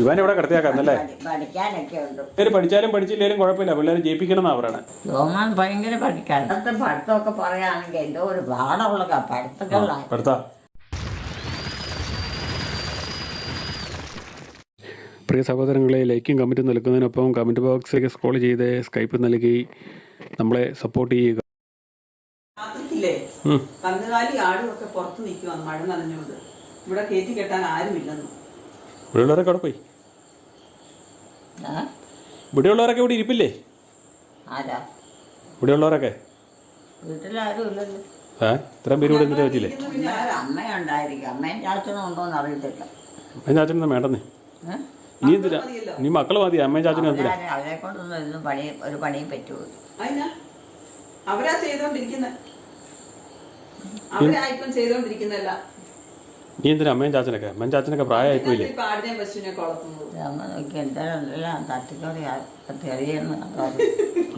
ഇവൻ ഇവിടെ കിടത്തിയാക്കാന്നല്ലേ? പേര് പഠിക്കാനൊക്കെ ഉണ്ട്. പിള്ളേർ പഠിച്ചാലും പഠിച്ചില്ലേലും കുഴപ്പമില്ല. പിള്ളേരെ ജയിപ്പിക്കണം അവരാണ് പറയണേ. രോമാൻ ഭയങ്കര പഠിക്കാണ്. അന്നത്തെ പഠിത്തമൊക്കെ പറയുകയാണെങ്കിൽ എന്തോ ഒരു പാടമുള്ള പഠിത്തങ്ങളാണ് പഠിത്ത. പ്രിയ സഹോദരങ്ങളെ ലൈക്കും കമന്റും നൽകുന്നതിനൊപ്പം കമന്റ് ബോക്സിലേക്ക് സ്ക്രോൾ ചെയ്ത് സ്കൈപ്പ് നൽകി നമ്മളെ സപ്പോർട്ട് ചെയ്യുക. രാത്രിക്കില്ലേ. കന്നുകാലി ആടും ഒക്കെ പുറത്ത് നിൽക്കുവാണ് മഴ നനഞ്ഞുകൊണ്ട്. ഇവിടെ കയറ്റി കെട്ടാൻ ആരുമില്ലെന്നു. ഇവിടെയുള്ളവരൊക്കെ അവിടെ പോയി? ഇവിടെയുള്ളവരൊക്കെ ഇവിടെ ഇരിപ്പില്ലേ? ആരാ? ഇവിടെയുള്ളവരൊക്കെ? വീട്ടിലാരും ഇല്ലല്ലോ ഏ? ഇത്രയും പേര് ഇവിടെ എന്നിട്ട്? അമ്മയുണ്ടായിരിക്കും അമ്മയും ചാച്ചനും ഉണ്ടോന്ന് അറിയത്തില്ല. അമ്മയും ചാച്ചനൊന്നും വേണ്ടെന്നേ. ഏ? ഇനി എന്തിനാ? നീ മക്കൾ മതി അമ്മയും ചാച്ചനും എന്തിനാ? അവരാരും അവരെ കൊണ്ടൊന്നും പണി ഒരു പണിയും പറ്റുമോ അതിനാ അവരാ ചെയ്തോണ്ടിരിക്കുന്നെ. അവരാ ഇപ്പം ചെയ്തോണ്ടിരിക്കുന്നല്ല നീ എന്തിനാ അമ്മയും ചാച്ചനൊക്കെ? അമ്മയും ചാച്ചനൊക്കെ പ്രായമായിപ്പോയില്ലേ?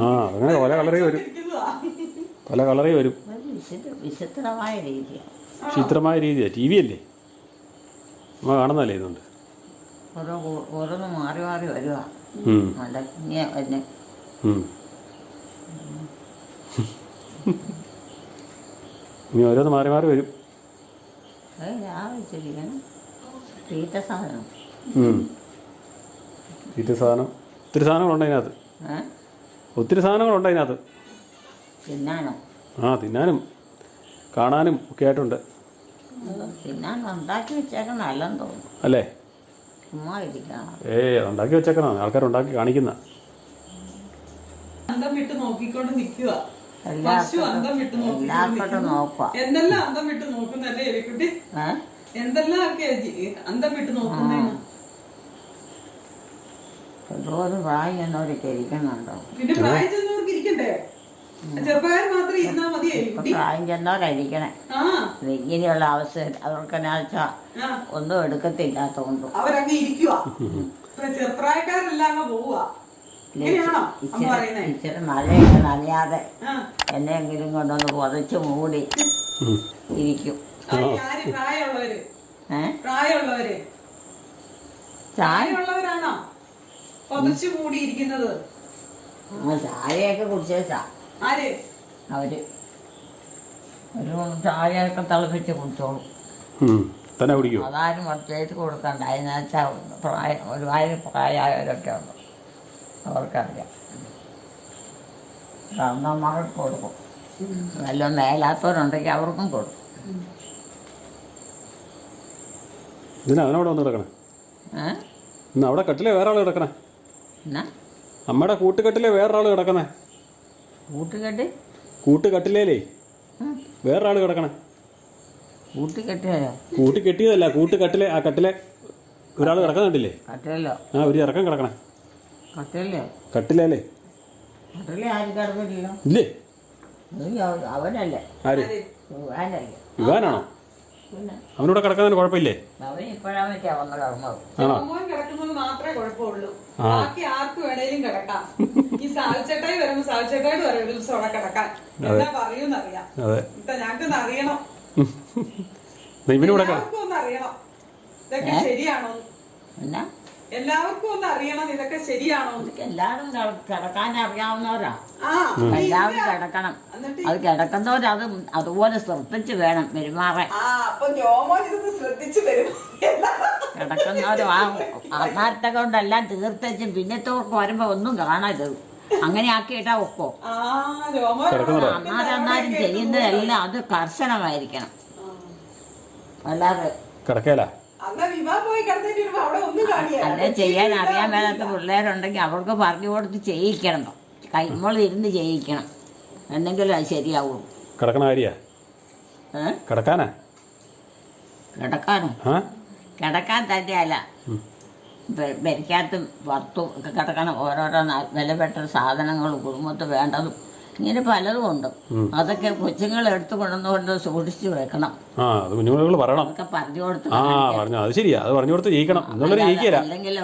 ആ അങ്ങനെ പല കളറേ വരും. പല കളറേ വരും. വിചിത്ര വിചിത്രമായ രീതിയാണ് രീതിയാണ് ടി വി അല്ലേ? അമ്മ കാണുന്നല്ലേ ഇതുകൊണ്ട്? ഓരോ കൂ- ഓരോന്ന് മാറി മാറി വരുക നല്ല ഇനി ഓരോന്ന് മാറി മാറി വരും. തീറ്റ സാധനം. ഒത്തിരി സാധനങ്ങളുണ്ട് അതിനകത്ത്. ഒത്തിരി സാധനങ്ങളുണ്ട് അതിനകത്ത്. ആ തിന്നാനും കാണാനും ഒക്കെ ആയിട്ടുണ്ട്. അല്ലേ ഏയ് ഉണ്ടാക്കി വെച്ചേക്കണം ആൾക്കാർ ഉണ്ടാക്കി കാണിക്കുന്ന. നോക്കിക്കൊണ്ട് നിക്കുക പശു എല്ലാവർക്കും വിട്ട് എല്ലാവർക്കും നോക്കുക എന്തെല്ലാം അന്തം വിട്ട് നോക്കുന്നല്ലേ എലിക്കുട്ടി എന്തെല്ലാം അന്തം വിട്ട് നോക്കുന്നേന്ന് എന്തോരം പ്രായം എന്നവരൊക്കെ ഇരിക്കുന്നുണ്ടോ? പിന്നെ പ്രായം ചെന്നവർക്ക് ഇരിക്കണ്ടേ? ചെറുപ്പക്കാരൻ മാത്രം ഇരുന്നാ മതി പ്രായം ചെന്നവരായിരിക്കണേ ഇങ്ങനെയുള്ള അവസ്ഥ അവർക്ക് എന്നാ വെച്ചാൽ ആ. ഒന്നും എടുക്കത്തില്ലാത്തോണ്ടും. അവരങ്ങ് ഇരിക്കുക ചെറുപ്രായക്കാരെല്ലാം അങ്ങ് പോവുക ഇച്ചിരി മഴയൊക്കെ നനയാതെ എന്നെങ്കിലും കൊണ്ടൊന്ന് പുതച്ച് മൂടി ഇരിക്കും. ചായയൊക്കെ കുടിച്ചേച്ചാ ആര്? അവർ. ഒരു ചായയൊക്കെ തിളപ്പിച്ച് കുടിച്ചോളും. തന്നെ അതാരും ചെയ്ത് കൊടുക്കണ്ട. അതിനാച്ചാ പ്രായം ഒരുപാട് പ്രായമായവരൊക്കെ ഉണ്ട്. അവർക്കറിയാം. കാരണവന്മാർക്ക് കൊടുക്കും. നല്ല മേലാത്തവരുണ്ടെങ്കിൽ അവർക്കും കൊടുക്കും. ഇതിന് അവനവിടെ വന്ന് കിടക്കണേ? ഇന്ന് അവിടെ കട്ടിലെ വേറെ ആൾ കിടക്കണേ അമ്മയുടെ കൂട്ടുകെട്ടിലെ വേറൊരാൾ കിടക്കണേ? കൂട്ടുകെട്ടി? കൂട്ടുകെട്ടിലേലേ? വേറൊരാൾ കിടക്കണേ? കൂട്ടി കെട്ടിയതല്ല കൂട്ടുകെട്ടിലെ ആ കട്ടിലെ ഒരാൾ കിടക്കുന്നുണ്ടല്ലേ? ആ ഒരു ഇറക്കം കിടക്കണേ. കട്ടിലോ കട്ടിലേലേ കട്ടില ആരും കിടക്കില്ലല്ലോ ഇല്ലേ? അവനല്ലേ. ആര്? ഇവാനാണോ അവനൂടെ അവനോട് കിടക്കുന്നതിന് കുഴപ്പമില്ലേ? അവൻ വന്ന് കിടന്നത് ആണോ? മോൻ കിടക്കുന്നത് മാത്രമേ കുഴപ്പമുള്ളൂ. ബാക്കി ആർക്ക് വേണേലും കിടക്കാം. ഈ വരുമ്പോ ഒരു ദിവസം അവിടെ കിടക്കാൻ. എന്താ പറയൂന്നറിയാം. അതെ. ഇപ്പൊ ഞങ്ങൾക്കൊന്ന് അറിയണം. എന്നാ ഇവനും അറിയണം. ഇതൊക്കെ ശരിയാണോ? പിന്നെ എല്ലാവർക്കും ഒന്ന് അറിയണം ഇതൊക്കെ ശരിയാണോ? എല്ലാവരും കിട- കിടക്കാൻ അറിയാവുന്നവരാ. ആ എല്ലാവരും കിടക്കണം. അത് കിടക്കുന്നവരത് അതുപോലെ ശ്രദ്ധിച്ച് വേണം പെരുമാറാൻ. ശ്രദ്ധിച്ചു കിടക്കുന്നവരും ആ ആത്മാർത്ഥ കൊണ്ടെല്ലാം തീർത്തും പിന്നത്തോർക്ക് വരുമ്പോ ഒന്നും കാണരുത്. അങ്ങനെ ആക്കിയിട്ടാ ഒക്കോ അന്നാരന്നാരും ചെയ്യുന്നതെല്ലാം അത് കർശനമായിരിക്കണം. അല്ലാതെ കിടക്കേല? അല്ലെ ചെയ്യാൻ അറിയാൻ മേലാത്ത പിള്ളേരുണ്ടെങ്കിൽ അവർക്ക് പറഞ്ഞു കൊടുത്ത് ചെയ്യിക്കണം. കൈമോൾ ഇരുന്ന് ചെയ്യിക്കണം. എന്നെങ്കിലും അത് ശരിയാവുള്ളൂ കിടക്കണ കാര്യാ? കിടക്കാനാ? കിടക്കാനോ? കിടക്കാൻ തന്നെയല്ല. ഭരിക്കാത്തും പുറത്തും ഒക്കെ കിടക്കണം. ഓരോരോ വിലപ്പെട്ട സാധനങ്ങളും കുടുംബത്ത് വേണ്ടതും. ഇങ്ങനെ പലതും ഉണ്ട്. അതൊക്കെ കൊച്ചുങ്ങൾ എടുത്തു കൊണ്ടുവന്നുകൊണ്ട് സൂക്ഷിച്ചു വെക്കണം. ആ അത് കുഞ്ഞുങ്ങൾ പറയണം. അതൊക്കെ പറഞ്ഞു കൊടുത്ത് ആ പറഞ്ഞു. അത് ശരിയാ. അത് പറഞ്ഞു കൊടുത്ത് ജയിക്കണം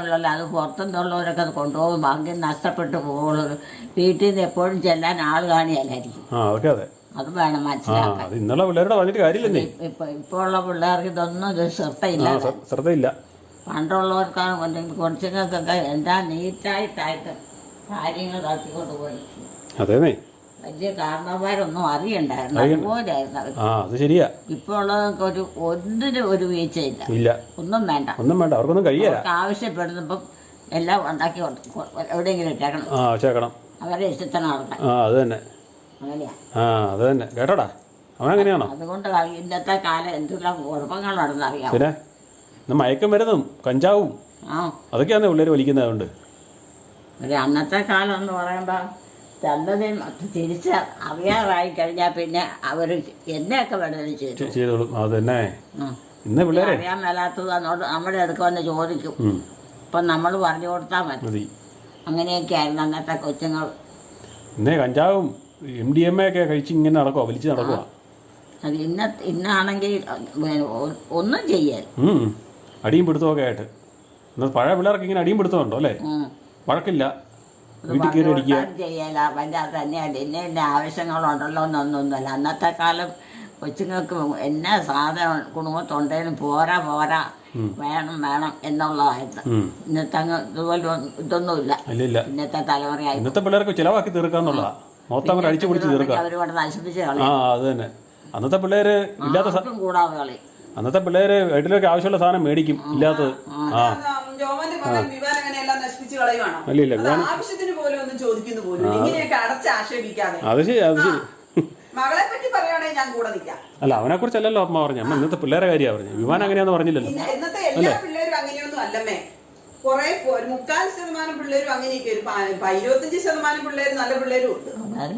ഉള്ളല്ലോ അത് പുറത്തുനിന്നുള്ളവരൊക്കെ അത് കൊണ്ടുപോകും. ഭാഗ്യം നഷ്ടപ്പെട്ടു പോകുള്ളൂ വീട്ടിൽ നിന്ന് എപ്പോഴും ചെല്ലാൻ ആൾ കാണിയല്ലായിരിക്കും ആ അതൊക്കെ അതെ. അത് വേണം മനസ്സിലാക്കാൻ. അത് ഇന്നുള്ള പിള്ളേരോട് പറഞ്ഞിട്ട് കാര്യമില്ലേ ഇപ്പൊ ഇപ്പൊ ഉള്ള പിള്ളേർക്ക് ഇതൊന്നും ഒരു ശ്രദ്ധയില്ല. ശ്രദ്ധയില്ല. പണ്ടുള്ളവർക്കാണ് കുറച്ചുങ്ങൾക്കൊക്കെ എന്താ നീറ്റായിട്ടായിട്ട് കാര്യങ്ങൾ നടത്തിക്കൊണ്ട് പോയി അതേന്നേ. വലിയ കാരണവന്മാരൊന്നും അറിയണ്ടായിരുന്നു. അറിയണ്ട. അതുപോലെയായിരുന്നു ആ അത് ശരിയാ. ഇപ്പോൾ ഉള്ളതൊക്കെ ഒരു ഒന്നിനും ഒരു വീഴ്ചയില്ല. ഇല്ല. ഒന്നും വേണ്ട. ഒന്നും വേണ്ട. അവർക്കൊന്നും കഴിയില്ല. ആവശ്യപ്പെടുന്നപ്പം എല്ലാം ഉണ്ടാക്കി എവിടെയെങ്കിലും ഇട്ടേക്കണം. ആ ചേക്കണം അവരെ ഇഷ്ടത്തിന് നടത്താൻ ആ അത് തന്നെ. ആ അത് തന്നെ. കേട്ടോടാ? അവനങ്ങനെയാണോ? അതുകൊണ്ട് ഇന്നത്തെ കാലം എന്തെല്ലാം കുഴപ്പങ്ങൾ നടന്നറിയാം പിന്നെ? മയക്കം വരുന്നതും കഞ്ചാവും. അതൊക്കെയാണ് പിള്ളേർ വലിക്കുന്നത് അതുകൊണ്ട്. ഒരു അന്നത്തെ കാലം എന്ന് പറയുമ്പോൾ തന്നതിന് തിരിച്ച് അറിയാറായി കഴിഞ്ഞാൽ പിന്നെ അവർ എന്നെയൊക്കെ വേണമെന്ന് ചെയ്തു. ചെയ്തോളും. അത് തന്നെ ഇന്ന് പിള്ളേരെ അറിയാൻ മേലാത്തത് എന്നോട് നമ്മുടെ അടുക്ക വന്ന് ചോദിക്കും. അപ്പം നമ്മൾ പറഞ്ഞു കൊടുത്താൽ മതി. അങ്ങനെയൊക്കെ ആയിരുന്നു അന്നത്തെ കൊച്ചുങ്ങൾ. ഇന്നേ കഞ്ചാവും എം ഡി എം എ ഒക്കെ കഴിച്ച് ഇങ്ങനെ നടക്കുക വലിച്ച് നടക്കുക അത് ഇന്ന ഇന്നാണെങ്കിൽ ഒന്നും ചെയ്യൽ അടിയും പിടുത്തമൊക്കെ ആയിട്ട്. എന്നാൽ പഴയ പിള്ളേർക്ക് ഇങ്ങനെ അടിയും പിടുത്തമുണ്ടോ അല്ലേ? വഴക്കില്ല. വീട്ടിൽ കയറി കൊടുത്താലും ചെയ്യല. വല്ല തന്നെയല്ല. ഇന്ന ഇന്ന ആവശ്യങ്ങളുണ്ടല്ലോ എന്നൊന്നൊന്നുമല്ല അന്നത്തെ കാലം കൊച്ചുങ്ങൾക്ക് എന്നാ സാധനം കുടുംബത്തുണ്ടെങ്കിലും പോരാ പോരാ. വേണം വേണം എന്നുള്ളതായിരുന്നു. ഇന്നത്തെ അങ്ങ് ഇതുപോലെ ഇതൊന്നുമില്ല. ഇന്നത്തെ തലമുറയായി. ഇന്നത്തെ പിള്ളേർക്ക് ചിലവാക്കി തീർക്കാന്നുള്ളതാ മൊത്തം അടിച്ചു പിടിച്ച് തീർക്കാം അവരോട് നശിപ്പിച്ച് ആ അത് തന്നെ. അന്നത്തെ പിള്ളേര് ഇല്ലാത്ത കൂടാതെ കളി അന്നത്തെ പിള്ളേര് വീട്ടിലേക്ക് ആവശ്യമുള്ള സാധനം മേടിക്കും. ഇല്ലാത്തത്. ആ നശിപ്പിച്ച് കളയുവാണോ? ആവശ്യത്തിന് പോലും ഒന്നും ചോദിക്കുന്നു പോലും. ഇങ്ങനെയൊക്കെ അടച്ച് ആക്ഷേപിക്കാതെ. അത് ശരി അത് ശരി. മകളെ പറ്റി പറയുകയാണെങ്കിൽ ഞാൻ കൂടെ നിൽക്കാം അല്ല അവനെ കുറിച്ചല്ലല്ലോ അമ്മ പറഞ്ഞു. അമ്മ ഇന്നത്തെ പിള്ളേരെ കാര്യമാണ് പറഞ്ഞു. വിവാൻ അങ്ങനെയാന്ന് പറഞ്ഞില്ലല്ലോ. ഇന്നത്തെ എല്ലാ പിള്ളേരും അങ്ങനെയൊന്നും അല്ലമ്മേ. കുറെ ഒരു മുക്കാൽ ശതമാനം പിള്ളേരും അങ്ങനെയൊക്കെ. ഒരു ഇരുപത്തഞ്ച് ശതമാനം പിള്ളേർ നല്ല പിള്ളേരും ഉണ്ട്.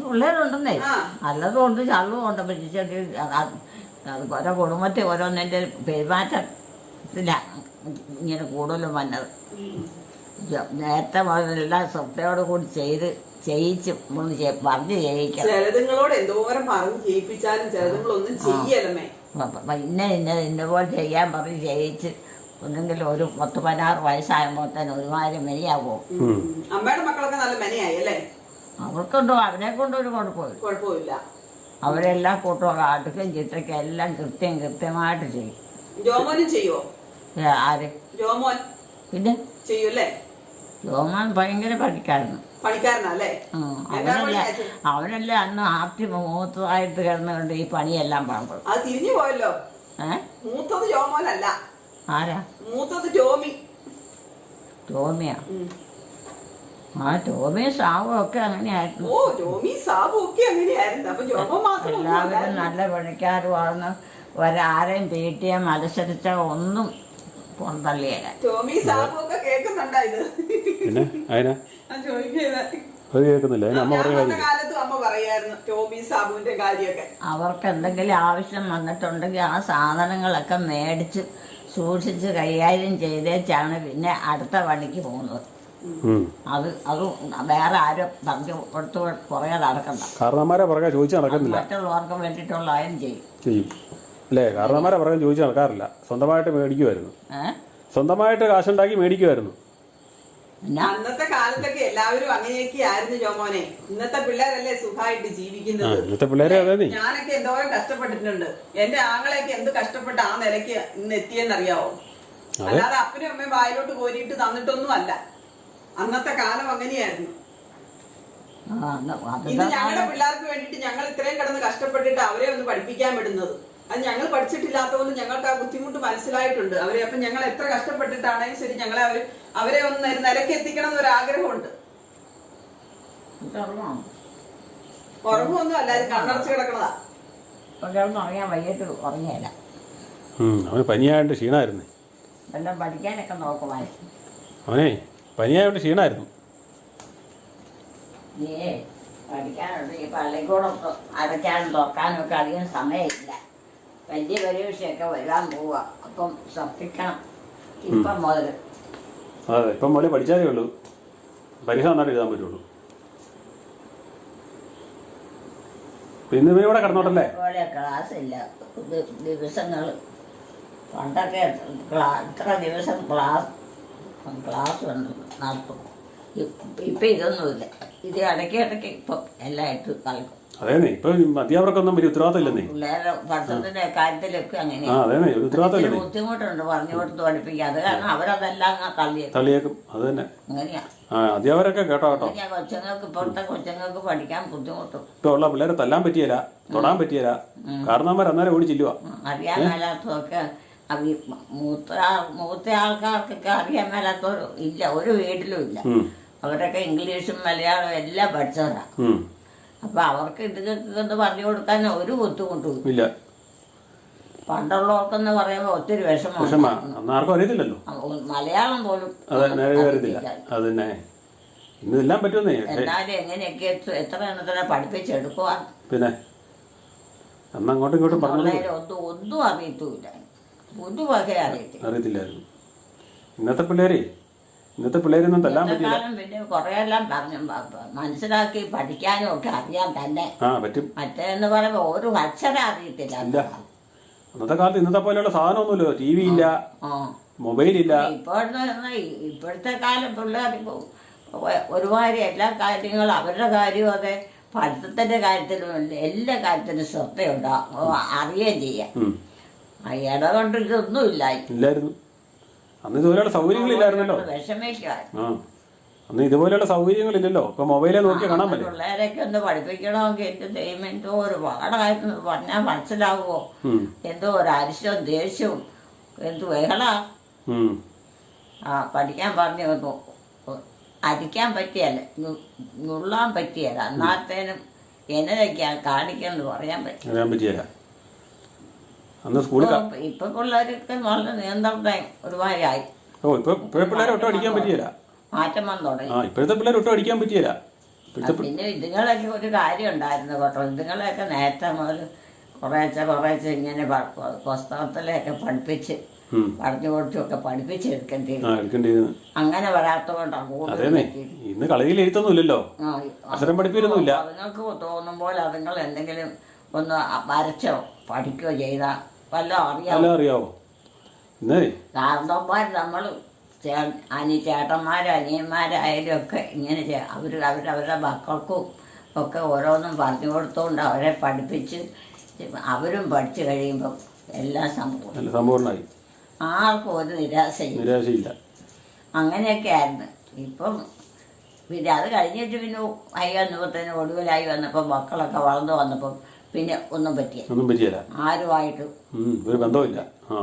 പിള്ളേരുണ്ടെന്നേ. നല്ലതും ഉണ്ട് ചള്ളവും ഉണ്ട്. പിടിച്ചിട്ട് ഓരോ കുടുംബത്തെ ഓരോന്നിന്റെ പെരുമാറ്റത്തില ഇങ്ങനെ കൂടുതലും വന്നത്. നേരത്തെ മുതലെല്ലാം ശ്രദ്ധയോട് കൂടി ചെയ്ത് ചെയ്യിച്ച് ചെയ്- പറഞ്ഞ് ചെയ്യിക്കണം. ചിലതുങ്ങളോട് എന്തോരം പറഞ്ഞ് ചെയ്യിപ്പിച്ചാലും ചിലതുങ്ങളൊന്നും ഇന്ന ഇന്ന ഇന്ന പോലെ ചെയ്യാൻ പറഞ്ഞ് ചെയ്യിച്ച് ഒന്നെങ്കിൽ ഒരു പത്ത് പതിനാറ് വയസ്സാകുമ്പോഴത്തേന് ഒരുമാതിരി മെനിയാവോ അമ്മയുടെ മക്കളൊക്കെ നല്ല മെനയായി അല്ലേ? അവർക്കുണ്ടോ അവനെ കൊണ്ടൊരു കുഴപ്പമില്ല. കുഴപ്പമില്ല. അവരെല്ലാം കൂട്ടും അടുക്കും ചിട്ടയ്ക്കും എല്ലാം കൃത്യം കൃത്യമായിട്ട് ചെയ്യും. ജോമോനും ചെയ്യുമോ ആര്? ജോമോൻ പിന്നെ? ചെയ്യൂല്ലേ? രോമാൻ ഭയങ്കര പഠിക്കായിരുന്നു പണിക്കാരനല്ലേ അവനല്ല അന്ന് ആപ്തി മൂത്തതായിട്ട് കിടന്നുകൊണ്ട് ഈ പണിയെല്ലാം പറഞ്ഞു അത് തിരിഞ്ഞു പോയല്ലോ. മൂത്തത് ജോമോനല്ല. ആരാ? മൂത്തത് ടോമി. ടോമിയാ. ആ ടോമിയും സാവും ഒക്കെ അങ്ങനെയായിരുന്നു. ഓ ടോമി സാബു ഒക്കെ അങ്ങനെയായിരുന്നു. അപ്പൊ ജോമോ മാത്രം എല്ലാവരും നല്ല പണിക്കാരുമാണെന്ന് ഒരാരെയും തീട്ടിയ മത്സരിച്ച ഒന്നും ടോമി ഇത്. പിന്നെ? അതിനാ ഞാൻ ചോദിക്കുന്നത് അത് കേൾക്കുന്നില്ല. അതിന് അമ്മ കാലത്തും അമ്മ പറയായിരുന്നു ടോമി സാബുവിന്റെ കാര്യമൊക്കെ. അവർക്ക് എന്തെങ്കിലും ആവശ്യം വന്നിട്ടുണ്ടെങ്കിൽ ആ സാധനങ്ങളൊക്കെ മേടിച്ച് സൂക്ഷിച്ച് കൈകാര്യം ചെയ്തേച്ചാണ് പിന്നെ അടുത്ത പണിക്ക് പോകുന്നത്. അത് അത് വേറെ ആരും പറഞ്ഞു കൊടുത്ത് പുറകെ നടക്കണ്ട. കാരണന്മാരെ പുറകെ ചോദിച്ച് നടക്കുന്നില്ല മറ്റുള്ളവർക്ക് വേണ്ടിയിട്ടുള്ള ആരും ചെയ്യും. ചെയ്യും. അല്ലേ? കാരണവന്മാരെ പറയാൻ ചോദിച്ചു നടക്കാറില്ല. സ്വന്തമായിട്ട് മേടിക്കുമായിരുന്നു സ്വന്തമായിട്ട് കാശുണ്ടാക്കി മേടിക്കുമായിരുന്നു അന്നത്തെ കാലത്തൊക്കെ എല്ലാവരും അങ്ങനെയൊക്കെ ആയിരുന്നു ജോമോനെ. ഇന്നത്തെ പിള്ളേരല്ലേ സുഖമായിട്ട് ജീവിക്കുന്നത്. ഇന്നത്തെ പിള്ളേരെ ഞാനൊക്കെ എന്തോരം കഷ്ടപ്പെട്ടിട്ടുണ്ട്. എന്റെ ആങ്ങളെയൊക്കെ എന്ത് കഷ്ടപ്പെട്ട് ആ നിലയ്ക്ക് ഇന്ന് എത്തിയെന്നറിയാവോ? അല്ലാതെ അപ്പനും അമ്മയും വായിലോട്ട് കോരിയിട്ട് തന്നിട്ടൊന്നും അല്ല. അന്നത്തെ കാലം അങ്ങനെയായിരുന്നു. അതൊക്കെ ഞങ്ങളുടെ പിള്ളേർക്ക് വേണ്ടിയിട്ട് ഞങ്ങൾ ഇത്രയും കിടന്ന് കഷ്ടപ്പെട്ടിട്ട് അവരെ ഒന്ന് പഠിപ്പിക്കാൻ വിടുന്നത്. അത് ഞങ്ങൾ പഠിച്ചിട്ടില്ലാത്തതുകൊണ്ട് ഞങ്ങൾക്ക് ആ ബുദ്ധിമുട്ട് മനസ്സിലായിട്ടുണ്ട്. അവരെ അപ്പം ഞങ്ങൾ എത്ര കഷ്ടപ്പെട്ടിട്ടാണെങ്കിലും ശരി ഞങ്ങളെ അവർ അവരെ ഒന്ന് നിലയ്ക്ക് എത്തിക്കണം എന്നൊരു ആഗ്രഹമുണ്ട്. കണ്ണടച്ച് കിടക്കണതാ. ഇപ്പം കിടന്ന് ഉറങ്ങിയാൽ വൈകിട്ട് ഉറങ്ങിയല്ല ഉം, അവന് പനിയായിട്ട് ക്ഷീണമായിരുന്നു എല്ലാം പഠിക്കാനൊക്കെ നോക്കുമായിരുന്നു അവനെ പനിയായിട്ട് ക്ഷീണമായിരുന്നു നീ പഠിക്കാനുണ്ട്. ഈ പള്ളിക്കൂടൊക്കെ അടയ്ക്കാനും തുറക്കാനും ഒക്കെ അധികം സമയമില്ല. വലിയ പരീക്ഷയൊക്കെ വരാൻ പോവാ. അപ്പം ശ്രദ്ധിക്കണം. ഇപ്പം മുതൽ. അതെ ഇപ്പം മോളെ പഠിച്ചാലേ ഉള്ളൂ. പരീക്ഷ നന്നായിട്ട് എഴുതാൻ പറ്റുള്ളൂ. പിന്നെ ഇവർ ഇവിടെ കിടന്നോട്ടല്ലേ? ഇവിടെ ക്ലാസ് ഇല്ല. ദിവസങ്ങൾ പണ്ടൊക്കെ ഇത്ര ദിവസം ക്ലാസ് ക്ലാസ് നടത്തും ഇപ്പം ഇതൊന്നുമില്ല. ഇത് ഇടയ്ക്ക് ഇടയ്ക്ക് ഇപ്പം എല്ലായിട്ടും കളിക്കും അതേന്നെ ഇപ്പൊ അധ്യാപകർക്കൊന്നും വലിയ ഉത്തരവാദിത്തം ഇല്ലെന്നേ പിള്ളേരുടെ പഠിത്തത്തിന്റെ കാര്യത്തിലൊക്കെ ആ അങ്ങനെ അതേന്നെ ഒരു ഇല്ലെന്നേ. ബുദ്ധിമുട്ടുണ്ട് പറഞ്ഞു കൊടുത്ത് പഠിപ്പിക്കുക അത് കാരണം അവരതെല്ലാം തള്ളിയേക്കും. തള്ളിയേക്കും അത് തന്നെ. അങ്ങനെയാ. ആ അധ്യാപകരൊക്കെ കേട്ടോ കേട്ടോ. ഞാൻ കൊച്ചുങ്ങൾക്ക് ഇപ്പോഴത്തെ കൊച്ചുങ്ങൾക്ക് പഠിക്കാൻ ബുദ്ധിമുട്ടും. ഇപ്പൊ ഉള്ള പിള്ളേരെ തല്ലാൻ പറ്റിയല്ല തൊടാൻ പറ്റിയല്ല കാരണവന്മാർ അന്നേരം ഓടി ചെല്ലുക അറിയാൻ മേലാത്തതൊക്കെ മൂത്ത മൂത്ത ആൾക്കാർക്കൊക്കെ അറിയാൻ മേലാത്തവരും ഇല്ല ഒരു വീട്ടിലും ഇല്ല. അവരൊക്കെ ഇംഗ്ലീഷും മലയാളവും എല്ലാം പഠിച്ചവരാ. അപ്പൊ അവർക്ക് ഒന്ന് പറഞ്ഞു കൊടുക്കാൻ ഒരു ബുദ്ധിമുട്ടും ഇല്ല. പണ്ടുള്ളവർക്കെന്ന് പറയുമ്പോൾ ഒത്തിരി വിഷമം വിഷമ. അന്ന് ആർക്കും അറിയത്തില്ലല്ലോ. മലയാളം പോലും അതന്നെ നേരെ അറിയത്തില്ല. അത് തന്നെ ഇന്ന് എല്ലാം പറ്റുമെന്നേ. പക്ഷേ എന്നാലും എങ്ങനെയൊക്കെ എത്ര- എണ്ണത്തിനെ പഠിപ്പിച്ചെടുക്കുക പിന്നെ? അന്ന് അങ്ങോട്ടും ഇങ്ങോട്ടും ഒന്നും ഒന്നും അറിയത്തുമില്ല. ഒരു വക അറിയത്തില്ല അറിയത്തില്ലായിരുന്നു. ഇന്നത്തെ പിള്ളേരെ ഇന്നത്തെ പിള്ളേരൊന്നും തല്ലാൻ പറ്റില്ല പിന്നെ കുറെയെല്ലാം പറഞ്ഞു മനസ്സിലാക്കി പഠിക്കാനും ഒക്കെ അറിയാൻ തന്നെ. ആ പറ്റും. മറ്റേന്ന് പറയുമ്പോ ഒരു അക്ഷരം അറിയത്തില്ല. ഇല്ല. അന്നത്തെ കാലത്ത് ഇന്നത്തെ പോലെയുള്ള സാധനമൊന്നുമില്ലോ ടി വി ഇല്ല. മൊബൈൽ ഇല്ല. ഇപ്പോഴത്തെ ഇപ്പോഴത്തെ കാലം പിള്ളേർ ഒരുമാതിരി എല്ലാ കാര്യങ്ങളും അവരുടെ കാര്യവും അതെ. പഠിത്തത്തിന്റെ കാര്യത്തിലും എല്ലാ- കാര്യത്തിലും ശ്രദ്ധയുണ്ടാവും അറിയുകയും ചെയ്യാം. ഇടകൊണ്ടിട്ടൊന്നും ഇതൊന്നുമില്ല. ഇല്ലായിരുന്നു. അന്ന് ഇതുപോലെയുള്ള സൗകര്യങ്ങളില്ലായിരുന്നല്ലോ. വിഷമിക്കുക ആ അന്ന് ഇതുപോലെയുള്ള സൗകര്യങ്ങളില്ലല്ലോ. ഇപ്പൊ മൊബൈലെ നോക്കി കാണാൻ പറ്റും. പിള്ളേരൊക്കെ ഒന്ന് പഠിപ്പിക്കണമെങ്കിൽ എന്റെ ദൈവം എന്തോ ഒരു പാടായിരുന്നു. പറഞ്ഞാൽ മനസ്സിലാവുമോ എന്തോ ഒരു അരിശവും ദേഷ്യവും. എന്ത് വേളാ? ആ പഠിക്കാൻ പറഞ്ഞു അരിക്കാൻ പറ്റിയല്ല. നുള്ളാൻ പറ്റിയല്ല. അന്നാത്തേനും എന്നതൊക്കെയാ കാണിക്കാന്ന് പറയാൻ പറ്റും പറ്റിയല്ല. അന്ന് സ്കൂളിൽ ഇപ്പൊ- പിള്ളേരൊക്കെ നല്ല നിയന്ത്രണം ഒരുമാതിരിയായി. ഓ ഇപ്പൊ ഇപ്പോഴത്തെ പിള്ളേരെ ഒട്ടും അടിക്കാൻ പറ്റിയല്ല. മാറ്റം വന്നു തുടങ്ങി. ആ ഇപ്പോഴത്തെ പിള്ളേർ ഒട്ടും അടിക്കാൻ പറ്റിയല്ല. പിന്നെ ഇതുങ്ങളൊക്കെ ഒരു കാര്യം ഉണ്ടായിരുന്നു കേട്ടോ. ഇതുങ്ങളെയൊക്കെ നേരത്തെ മുതൽ കുറേശ്ശെ കുറേശ്ശെ ഇങ്ങനെ പുസ്തകത്തിലെയൊക്കെ പഠിപ്പിച്ച് പറഞ്ഞു കൊടുത്തൊക്കെ പഠിപ്പിച്ചെടുക്കേണ്ടി ആ അങ്ങനെ പറ്റിയത്. ഇന്ന് കളരിയിൽ എഴുത്തൊന്നും ഇല്ലല്ലോ ആ, അക്ഷരം പഠിപ്പിക്കലൊന്നുമില്ല അതുങ്ങൾക്ക് തോന്നുമ്പോൾ അതുങ്ങൾ എന്തെങ്കിലും ഒന്ന് വരച്ചോ പഠിക്കോ ചെയ്താൽ വല്ലതും അറിയാവോ? ഇന്നേ. നമ്മൾ അനി ചേട്ടന്മാരും അനിയന്മാരായാലും ഒക്കെ ഇങ്ങനെ അവർ അവരവരുടെ മക്കൾക്കും ഒക്കെ ഓരോന്നും പറഞ്ഞു കൊടുത്തുകൊണ്ട് അവരെ പഠിപ്പിച്ച് അവരും പഠിച്ചു കഴിയുമ്പം എല്ലാം സംഭവം സമ്പൂർണമായി ആർക്കും ഒരു നിരാശയില്ല. നിരാശയില്ല. അങ്ങനെയൊക്കെ ആയിരുന്നു. ഇപ്പം പിന്നെ അത് കഴിഞ്ഞിട്ട് പിന്നെ ആയി വന്നപ്പോഴത്തേന് ഒടുവിലായി വന്നപ്പോൾ മക്കളൊക്കെ വളർന്നു വന്നപ്പം പിന്നെ ഒന്നും പറ്റിയ ഒന്നും പറ്റിയല്ല. ആരുമായിട്ട് ഒരു ബന്ധവുമില്ല. ആ.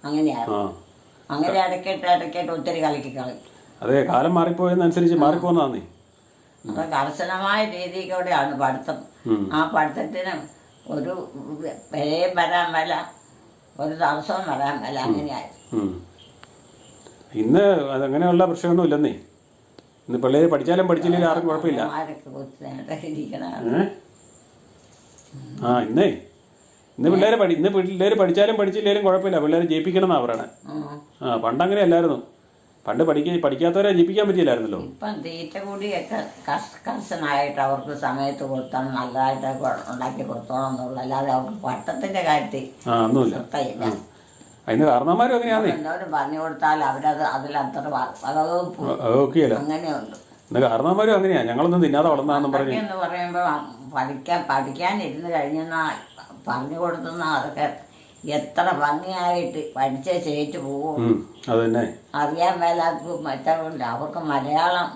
അങ്ങനെ ഇടയ്ക്കിട്ട് ഇടയ്ക്കിട്ട് ഒത്തിരി കലക്കി കളി. അതെ കാലം മാറിപ്പോയതനുസരിച്ച് മാറിപ്പോന്നതാന്നേ അത് കർശനമായ രീതിയിലൂടെയാണ് പഠിത്തം. ആ പഠിത്തത്തിന് ഒരു വിലയും വരാൻ വല്ല ഒരു തടസ്സവും വരാൻ വല്ല അങ്ങനെയായിരുന്നു ഉം. ഇന്ന് അതങ്ങനെയുള്ള പ്രശ്നമൊന്നും ഇല്ലെന്നേ ഇന്ന് പിള്ളേര് പഠിച്ചാലും പഠിച്ചില്ലെങ്കിലും ആർക്കും കുഴപ്പമില്ല ആരൊക്കെ കുത്തി ഇരിക്കണതാണ് ഏ? ആ ഇന്നേ. ഇന്ന് പിള്ളേര് പഠി ഇന്ന് പിള്ളേര് പഠിച്ചാലും പഠിച്ചില്ലേലും കുഴപ്പമില്ല. പിള്ളേരെ ജയിപ്പിക്കണം എന്നാ പറയണേ. ആ. പണ്ട് അങ്ങനെ അല്ലായിരുന്നു പണ്ട് പഠിക്ക പഠിക്കാത്തവരെ ജയിപ്പിക്കാൻ പറ്റിയില്ലായിരുന്നല്ലോ ഇപ്പം തീറ്റ കൂടിയൊക്കെ കർശ- കർശനായിട്ട് അവർക്ക് സമയത്ത് കൊടുത്തോണം നല്ലതായിട്ട് ഉണ്ടാക്കി കൊടുത്തോണം എന്നുള്ള അല്ലാതെ അവർക്ക് പട്ടത്തിന്റെ കാര്യത്തിൽ ആ ഒന്നുമില്ല. ശ്രദ്ധയില്ല അതിന് കാരണവന്മാരും അങ്ങനെയാന്നേ. എന്തോരം പറഞ്ഞു കൊടുത്താൽ അവരത് അതിലത്ര വകവെപ്പ് അങ്ങനെയുണ്ട്. ഇന്ന് കാരണവന്മാരും അങ്ങനെയാ. ഞങ്ങളൊന്നും തിന്നാതെ വളർന്നാന്നും പറഞ്ഞു. എന്ന് പറയുമ്പോൾ പഠിക്കാൻ പഠിക്കാനിരുന്ന് കഴിഞ്ഞെന്നാ പറഞ്ഞു കൊടുത്തുന്ന അതൊക്കെ എത്ര ഭംഗിയായിട്ട് പഠിച്ച ചെയ്തിട്ട് പോകും അതന്നെ. അത് തന്നെ അറിയാൻ മേലാത്ത മറ്റവരുണ്ട് അവർക്ക് മലയാളം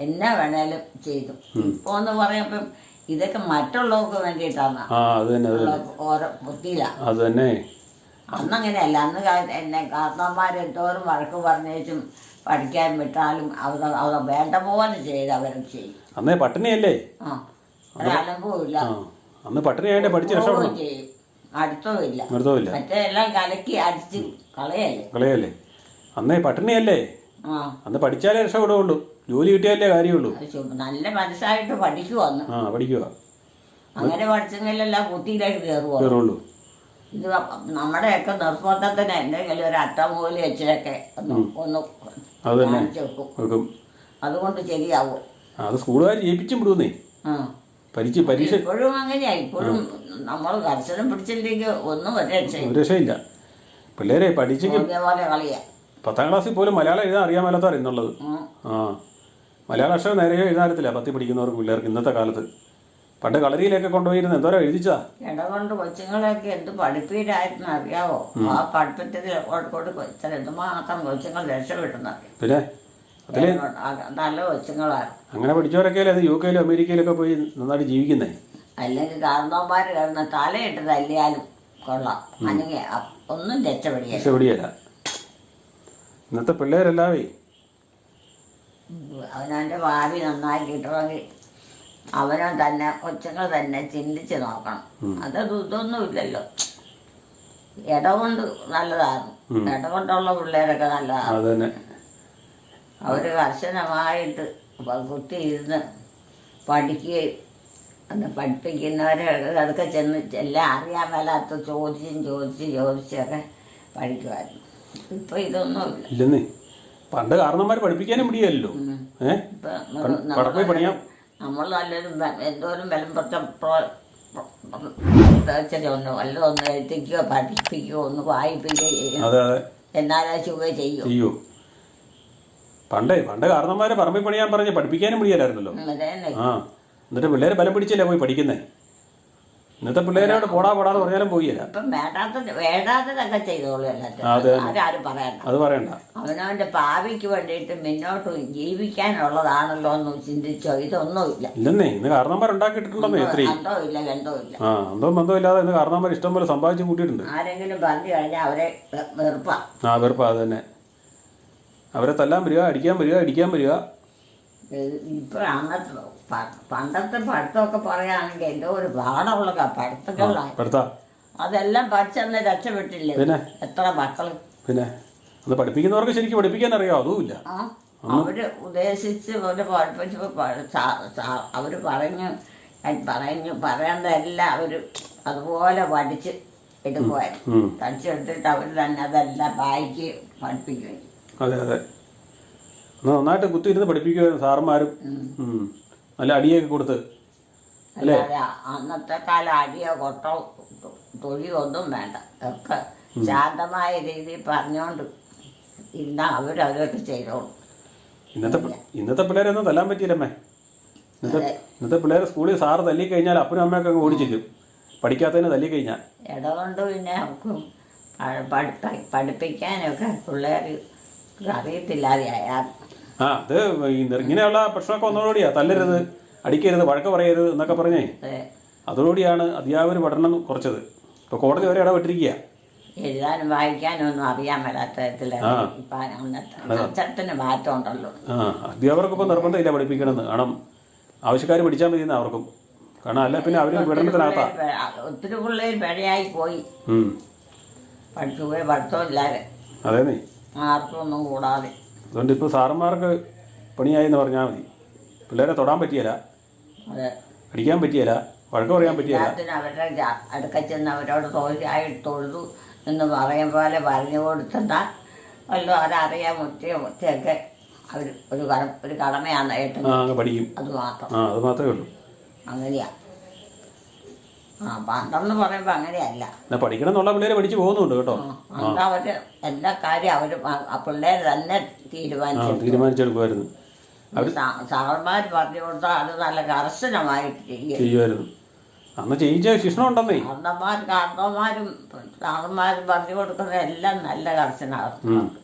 എന്നാ വേണേലും ചെയ്തു. ഇപ്പൊ എന്ന് പറയുമ്പം ഇതൊക്കെ മറ്റുള്ളവർക്ക് വേണ്ടിയിട്ടാണ് ഓരോ ബുദ്ധിയിലാണ് അത് തന്നെ അന്നങ്ങനെയല്ല. അന്ന് എന്നെ കാരണവന്മാർ എന്തോരം വഴക്ക് പറഞ്ഞേച്ചും പഠിക്കാൻ വിട്ടാലും അവ അവ വേണ്ട പോലെ ചെയ്ത് അവരും ചെയ്യും. അന്നേ പട്ടിണിയല്ലേ? ആ ഒരലമ്പുമില്ല അന്ന് പട്ടിണിയായിട്ട് പഠിച്ച് രക്ഷപ്പെടണം? പോവുകയും ചെയ്യും. അടുത്തതുമില്ല. നിർത്തമില്ല മറ്റേ എല്ലാം കലക്കി അടിച്ച് കളയല്ലേ? കളയല്ലേ? അന്നേ പട്ടിണിയല്ലേ? ആ. അന്ന് പഠിച്ചാലേ രക്ഷപ്പെടുള്ളൂ ജോലി കിട്ടിയാലേ കാര്യമുള്ളൂ. അത് ശു- നല്ല മനസ്സായിട്ട് പഠിക്കു വന്ന് ആ പഠിക്കുക അങ്ങനെ പഠിച്ചെങ്കിലെല്ലാം ബുദ്ധിയിലേക്ക് കേറുവാ കയറുള്ളൂ. ഇത് നമ്മുടെയൊക്കെ നിർബന്ധത്തിന് എന്തെങ്കിലും ഒരു അട്ടമൂലി വെച്ചിട്ടൊക്കെ ഒന്ന് ഒന്ന് കാണിച്ചു വെക്കും. അതുകൊണ്ട് ശരിയാവും. അത് സ്കൂളുകാർ ജയിപ്പിച്ചും വിടുന്നേ. പരീക്ഷ പരീക്ഷ ഇപ്പോഴും അങ്ങനെയാ. ഇപ്പോഴും നമ്മൾ കർശനം പിടിച്ചില്ലെങ്കിൽ ഒന്നും ഒരു രക്ഷയും ഒരു രക്ഷയില്ല. പിള്ളേരെ പഠിച്ചെങ്കിൽ പത്താം ക്ലാസ്സിൽ പോലും മലയാളം എഴുതാൻ അറിയാൻ മേലാത്തവർ എന്നുള്ളത് ആ. മലയാള അക്ഷരം നേരെ എഴുതാനത്തില്ല പത്തി പഠിക്കുന്നവർക്ക് പിള്ളേർക്ക് ഇന്നത്തെ കാലത്ത്. പണ്ട് കളരിയിലൊക്കെ കൊണ്ടുപോയിരുന്ന. എഴുതിച്ചതാ? എഴുതിച്ചാ ഇടകൊണ്ട് കൊച്ചുങ്ങളെയൊക്കെ എന്ത് പഠിപ്പീരായിരുന്നു അറിയാവോ? ആ പഠിത്തത്തിൽ കൊടുക്കും ഇത്ര എന്തുമാത്രം കൊച്ചുങ്ങൾ രക്ഷപ്പെടുന്നത് പിന്നെ? അതിൽ? നല്ല കൊച്ചുങ്ങളാണ് അങ്ങനെ പഠിച്ചവരൊക്കെ അത് യു കെയിലും അമേരിക്കയിലൊക്കെ പോയി നന്നായിട്ട് ജീവിക്കുന്നേ? അല്ലെങ്കിൽ കാരണവന്മാർ കിടന്ന് തലയിട്ട് തല്ലിയാലും കൊള്ളാം. അല്ലെങ്കിൽ ഒന്നും രക്ഷപ്പെടില്ല രക്ഷപ്പെടിയല്ല ഇന്നത്തെ പിള്ളേരെല്ലാവേ. അവനവന്റെ ഭാവി നന്നായി കിട്ടണമെങ്കിൽ അവനവൻ തന്നെ കൊച്ചുങ്ങൾ തന്നെ ചിന്തിച്ച് നോക്കണം. അതത് ഇതൊന്നും ഇല്ലല്ലോ ഇടകൊണ്ട് നല്ലതാണ്. ഇടകൊണ്ടുള്ള പിള്ളേരൊക്കെ നല്ലതാണ്. അവർ കർശനമായിട്ട് കുത്തി ഇരുന്ന് പഠിക്കുകയും അന്ന് പഠിപ്പിക്കുന്നവരെ അതൊക്കെ ചെന്ന് എല്ലാം അറിയാൻ മേലാത്ത ചോദിച്ചും ചോദിച്ച് ചോദിച്ചൊക്കെ പഠിക്കുമായിരുന്നു. ഇപ്പൊ ഇതൊന്നുമില്ല. ഇല്ലെന്നേ. പണ്ട് കാരണന്മാർ പഠിപ്പിക്കാനും പിടിയല്ലോ ഏഹ് പണിയാം. നമ്മൾ നല്ലൊരു എന്തോരം ഒന്ന് വല്ലതും ഒന്ന് എഴുത്തിക്കുകയോ പഠിപ്പിക്കുകയോ ഒന്ന് വായിപ്പിക്കുകയോ എന്നാലേ ചുവ ചെയ്യും. ചെയ്യൂ. പണ്ടേ പണ്ട് കാരണന്മാരെ പറമ്പിൽ പണിയാൻ പറഞ്ഞ് പഠിപ്പിക്കാനും പിടിക്കാനായിരുന്നല്ലോ ആ എന്നിട്ട് പിള്ളേരെ ബലം പിടിച്ചല്ലേ പോയി പഠിക്കുന്നേ? ഇന്നത്തെ പിള്ളേരോട് പോടാ പോടാന്ന് പറഞ്ഞാലും പോയില്ല. ഇപ്പം വേണ്ടാത്ത വേണ്ടാത്തതൊക്കെ ചെയ്തോളൂ എല്ലാത്തിനും അതെ. ആരും പറയണ്ട. അത് പറയണ്ട. അവനവന്റെ ഭാവിക്ക് വേണ്ടിയിട്ട് മുന്നോട്ട് ജീവിക്കാനുള്ളതാണല്ലോ എന്ന് ചിന്തിച്ചോ? ഇതൊന്നുമില്ല. ഇല്ലെന്നേ ഇന്ന് കാരണന്മാർ ഉണ്ടാക്കിയിട്ടുണ്ടെന്നേ എത്രയും അന്തോ ഇല്ല ഇല്ല. ആ എന്തോ ഇല്ലാതെ ഇന്ന് കാരണന്മാർ ഇഷ്ടം പോലെ സമ്പാദിച്ചു കൂട്ടിയിട്ടുണ്ട്. ആരെങ്കിലും പറഞ്ഞു കഴിഞ്ഞാൽ അവരെ വെറുപ്പാ. ആ വെറുപ്പാ അത് തന്നെ. അവരെ തല്ലാൻ വരിക അടിക്കാൻ വരിക അടിക്കാൻ വരിക. ഇപ്പൊ അന്നത്തെ പ- പണ്ടത്തെ പഠിത്തമൊക്കെ പറയുകയാണെങ്കിൽ എന്തോ ഒരു പാടമുള്ള പഠിത്തങ്ങളായി പെടുത്താ അതെല്ലാം പഠിച്ചെന്ന് രക്ഷപ്പെട്ടില്ലേ? പിന്നെ? എത്ര മക്കൾ? പിന്നെ? അത് പഠിപ്പിക്കുന്നവർക്ക് ശരിക്കും പഠിപ്പിക്കാൻ അറിയാം അതുമില്ല അവർ ഉദ്ദേശിച്ച് അവർ അവർ പറഞ്ഞു പറഞ്ഞു പറയേണ്ടതെല്ലാം അവർ അതുപോലെ പഠിച്ച് എടുക്കുമായിരുന്നു ഉം. പഠിച്ചെടുത്തിട്ട് അവർ തന്നെ അതെല്ലാം വായിക്കുകയും പഠിപ്പിക്കുകയും അതെ അതെ. നന്നായിട്ട് കുത്തിയിരുന്ന് പഠിപ്പിക്കുമായിരുന്നു സാറന്മാരും. നല്ല അടിയൊക്കെ കൊടുത്ത്. അല്ലേ? അന്നത്തെ കാലം അടിയോ കൊട്ടോ തൊഴിയോ ഒന്നും വേണ്ട. ഒക്കെ ശാന്തമായ രീതിയിൽ പറഞ്ഞുകൊണ്ട് ഇന്ന അവരവരൊക്കെ ചെയ്തോളും. ഇന്നത്തെ ഇന്നത്തെ പിള്ളേരൊന്നും തല്ലാൻ പറ്റിയില്ലമ്മേ. ഇന്നത്തെ ഇന്നത്തെ പിള്ളേരെ സ്കൂളിൽ സാറ് തല്ലി കഴിഞ്ഞാൽ അപ്പനും അമ്മയൊക്കെ അങ്ങ് ഓടിച്ചിരിക്കും. പഠിക്കാത്തതിനെ തല്ലി കഴിഞ്ഞാൽ ഇടകൊണ്ട് പിന്നെ പഠിപ്പിക്കാനൊക്കെ പിള്ളേർ അറിയത്തില്ലാതെ ആയാൽ ആ അത് ഇങ്ങനെയുള്ള പ്രശ്നമൊക്കെ ഒന്നോടുകൂടിയാ തല്ലരുത് അടിക്കരുത് വഴക്ക് പറയരുത് എന്നൊക്കെ പറഞ്ഞേ. അതോടുകൂടിയാണ് അധ്യാപകർ പഠനം കുറച്ചത്. ഇപ്പൊ കോടതി വരെ ഇടപെട്ടിരിക്കുക എഴുതാനും വായിക്കാനും ഒന്നും അറിയാൻ മേലാത്ത അന്നത്തെ മാറ്റം ഉണ്ടല്ലോ ആ നിർബന്ധമില്ല പഠിപ്പിക്കണമെന്ന് കാരണം ആവശ്യക്കാർ പഠിച്ചാൽ മതി അവർക്കും. കാരണം അല്ല പിന്നെ അവർ വിടണത്തിനകത്താ ഒത്തിരി പിള്ളേർ പിഴയായി പോയി. പഠിച്ചു പോയി പഠിത്തമില്ലാതെ അതേന്നേ ആർക്കും ഒന്നും കൂടാതെ. അതുകൊണ്ട് ഇപ്പോൾ സാറന്മാർക്ക് പണിയായി എന്ന് പറഞ്ഞാൽ മതി. പിള്ളേരെ തൊടാൻ പറ്റിയല്ല. അതെ. അടിക്കാൻ പറ്റിയല്ല. വഴക്ക് പറയാൻ പറ്റിയല്ല. എല്ലാത്തിനും അവരുടെ ജാ- അടുക്ക ചെന്ന് അവരോട് തൊഴുതു എന്ന് പറയും പോലെ പറഞ്ഞു കൊടുത്താൽ വല്ലതും അവരറിയാൻ മുറ്റയോ മുറ്റയൊക്കെ അവർ ഒരു കട ഒരു കടമയാണ് ആ അങ്ങ് പഠിക്കും. അത് മാത്രം. ആ അത് മാത്രമേ ഉള്ളൂ. അങ്ങനെയാ. ആ പറയുമ്പോ അങ്ങനെയല്ല. പഠിക്കണം എന്നുള്ള പിള്ളേരെ പഠിച്ചു പോകുന്നുണ്ട് കേട്ടോ. അന്ന് അവർ എല്ലാ കാര്യം അവർ പിള്ളേര് തന്നെ ആ തീരുമാനിച്ചു തീരുമാനിച്ചെടുക്കുമായിരുന്നു. സാറന്മാര് പറഞ്ഞു കൊടുത്താൽ അത് നല്ല കർശനമായിട്ട് ചെയ്യും. ചെയ്യുമായിരുന്നു. അന്ന് ചെയ്യിച്ച ശിക്ഷണം ഉണ്ടെന്നേ. കാരണന്മാർ കാരണന്മാരും സാറന്മാരും പറഞ്ഞു കൊടുക്കുന്ന എല്ലാം നല്ല കർശനമാണ്. ഉം.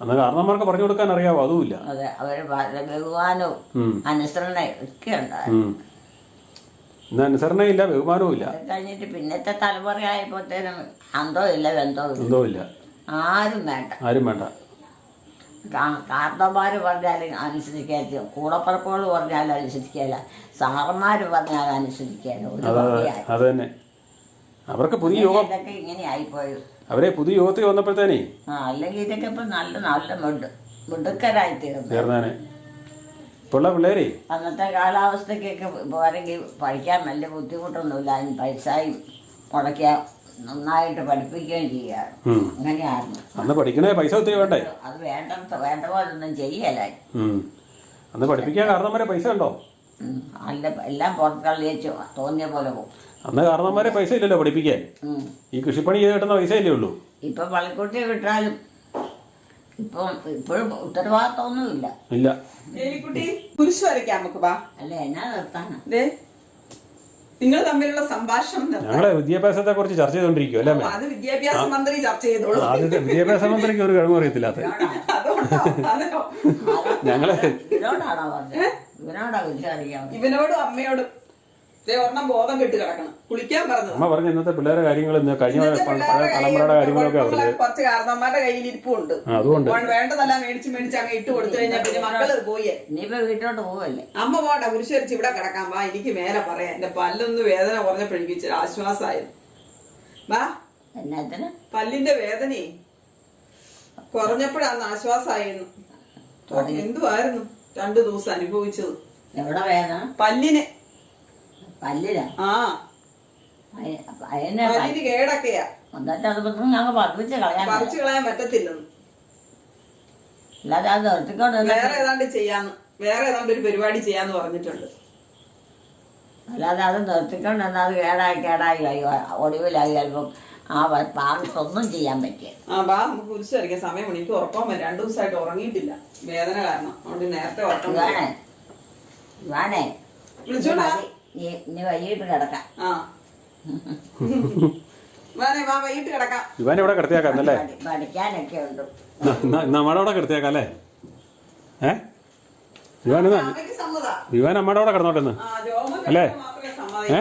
അന്ന് കാരണന്മാർക്ക് പറഞ്ഞു കൊടുക്കാൻ അറിയാവോ? അതുമില്ല. അതെ അവർ ബഹുമാനവും ഉം. അനുസരണയും ഒക്കെ ഉണ്ടായിരുന്നു. ഉം. ഇന്ന് അനുസരണയില്ല ബഹുമാനവും ഇല്ല അത് കഴിഞ്ഞിട്ട് പിന്നത്തെ തലമുറയായപ്പോഴത്തേനും അന്തോ ഇല്ല ബന്ധോ ഇല്ല എന്തോ ഇല്ല ആരും വേണ്ട. ആരും വേണ്ട പറഞ്ഞാൽ അനുസരിക്കാത്ത കൂടപ്പറപ്പുകൾ പറഞ്ഞാൽ അനുസരിക്കാല. സാറന്മാർ പറഞ്ഞാൽ അനുസരിക്കാല. ഒരു അത് വകയായി. അത് തന്നെ അവർക്ക് പുതിയ യോഗം ഇതൊക്കെ ഇങ്ങനെ ആയിപ്പോയി അവരെ പുതിയ യോഗത്തിൽ വന്നപ്പോഴത്തേനേ ആ അല്ലെങ്കിൽ ഇതൊക്കെ ഇപ്പം നല്ല നല്ല മിഡ് മിടുക്കരായി തീർന്നു. ഇപ്പോൾ പിള്ളേരെ? അന്നത്തെ കാലാവസ്ഥയ്ക്കൊക്കെ പോരെങ്കിൽ പഠിക്കാൻ നല്ല ബുദ്ധിമുട്ടൊന്നുമില്ല. അതിന് പൈസയും മുടക്കിയ നന്നായിട്ട് പഠിപ്പിക്കുകയും ചെയ്യാറ്. അങ്ങനെയായിരുന്നു. അന്ന് പഠിക്കണേ പൈസ ഒത്തിരി വേണ്ടേ? അത് വേണ്ട വേണ്ട പോലെ ഒന്നും ചെയ്യലായി ഉം. അന്ന് പഠിപ്പിക്കാൻ കാരണന്മാരെ പൈസ ഉണ്ടോ? അല്ല എല്ലാം പുറത്തള്ളി വെച്ച് തോന്നിയ പോലെ പോകും. അന്ന് കാരണവന്മാരെ പൈസ ഇല്ലല്ലോ പഠിപ്പിക്കാൻ. ഈ കൃഷിപ്പണി ചെയ്ത് കിട്ടുന്ന പൈസ ഇല്ലേ ഉള്ളൂ. ഇപ്പൊ പള്ളിക്കുട്ടി വിട്ടാലും ഇപ്പം ഇപ്പോഴും ഉത്തരവാദിത്തമൊന്നുമില്ല ഇല്ല. എലിക്കുട്ടി കുരിശു വരയ്ക്കാം നമുക്ക് വാ. അല്ല എന്നാ നിർത്താനാ? ദേ നിങ്ങൾ തമ്മിലുള്ള സംഭാഷണം നിർത്താം. ഞങ്ങളെ വിദ്യാഭ്യാസത്തെ കുറിച്ച് ചർച്ച ചെയ്തോണ്ടിരിക്കും അല്ലേ അമ്മേ? അത് വിദ്യാഭ്യാസ മന്ത്രി ചർച്ച ചെയ്തോളൂ. ആദ്യത്തെ വിദ്യാഭ്യാസ മന്ത്രിക്ക് ഒരു കഴിവ് അറിയത്തില്ലാത്ത. ഞങ്ങളെ ഇവനോടാണോ പറഞ്ഞത്? ഇവനോടാ വിളിച്ചറിയാൻ ഇവനോടും അമ്മയോടും ഒരെണ്ണം ബോധം കെട്ട് കിടക്കണം. കുളിക്കാൻ പറഞ്ഞത്. അമ്മ പറഞ്ഞ ഇന്നത്തെ പിള്ളേരെ കാര്യങ്ങൾ ഇന്ന് കഴിഞ്ഞ തലമുറയുടെ കാര്യങ്ങളൊക്കെ കുറച്ച് കാരണവന്മാരുടെ കയ്യിൽ ഇരിപ്പുണ്ട് അതുകൊണ്ട്. വേണ്ടതെല്ലാം മേടിച്ച് മേടിച്ച് അങ്ങ് ഇട്ട് കൊടുത്തു കഴിഞ്ഞാൽ പിന്നെ മക്കൾ പോയേ. ഇനിയിപ്പോ വീട്ടിലോട്ട് പോവല്ലേ? അമ്മ പോണ്ട കുരിശരിച്ച് ഇവിടെ കിടക്കാൻ വാ എനിക്ക് മേലെ പറയാം. എന്റെ പല്ലൊന്ന് വേദന കുറഞ്ഞപ്പോഴെനിക്ക് ഇച്ചിരി ആശ്വാസമായിരുന്നു വാ. പല്ലിന്റെ വേദനയെ കുറഞ്ഞപ്പോഴാന്ന് ആശ്വാസമായിരുന്നു എന്തുവായിരുന്നു? രണ്ടു ദിവസം അനുഭവിച്ചത്. പല്ലിന് പല്ലില. ആ. അതിനെ പല്ലിന് കേടൊക്കെയാ. എന്നിട്ട് അത് ഇപ്പം ഞങ്ങൾ പഠിപ്പിച്ച് കളയാൻ പറിച്ചു കളയാൻ പറ്റത്തില്ലെന്ന്. അല്ലാതെ അത് നിർത്തിക്കൊണ്ട് നിന്നിട്ട് വേറെ ഏതാണ്ട് ചെയ്യാന്ന് വേറെ ഏതാണ്ട് ഒരു പരിപാടി ചെയ്യാന്ന് പറഞ്ഞിട്ടുണ്ട്. അല്ലാതെ അത് നിർത്തിക്കൊണ്ട് നിന്നാൽ അത് കേടായി കേടായി ആയി ഒടുവിലായി. ചിലപ്പം ആ പാർട്സ് ഒന്നും ചെയ്യാൻ പറ്റിയ ആ ബാ നമുക്ക് കുരിശ് വരയ്ക്കാൻ സമയം എനിക്ക് ഉറക്കം വരും. രണ്ടു ദിവസമായിട്ട് ഉറങ്ങിയിട്ടില്ല. വേദന കാരണം. അതുകൊണ്ട് നേരത്തെ ഉറക്കം വേണേ വേണേ ഇവാണേ വിളിച്ചോണ്ടാ. ഇനി- വൈകിട്ട് കിടക്കാം. വൈകിട്ട് കിടക്കാം. ഇവൻ ഇവിടെ കിടത്തിയാക്കാം എന്നല്ലേ പഠിക്കാനൊക്കെ ഉണ്ട്. നമ്മുടെ അവിടെ കിടത്തിയാക്കാം അല്ലേ ഏ ഇവൻ ഇവാൻ അമ്മയുടെ അവിടെ കിടന്നോട്ടെ ആ രോമം അല്ലേ? ഏ?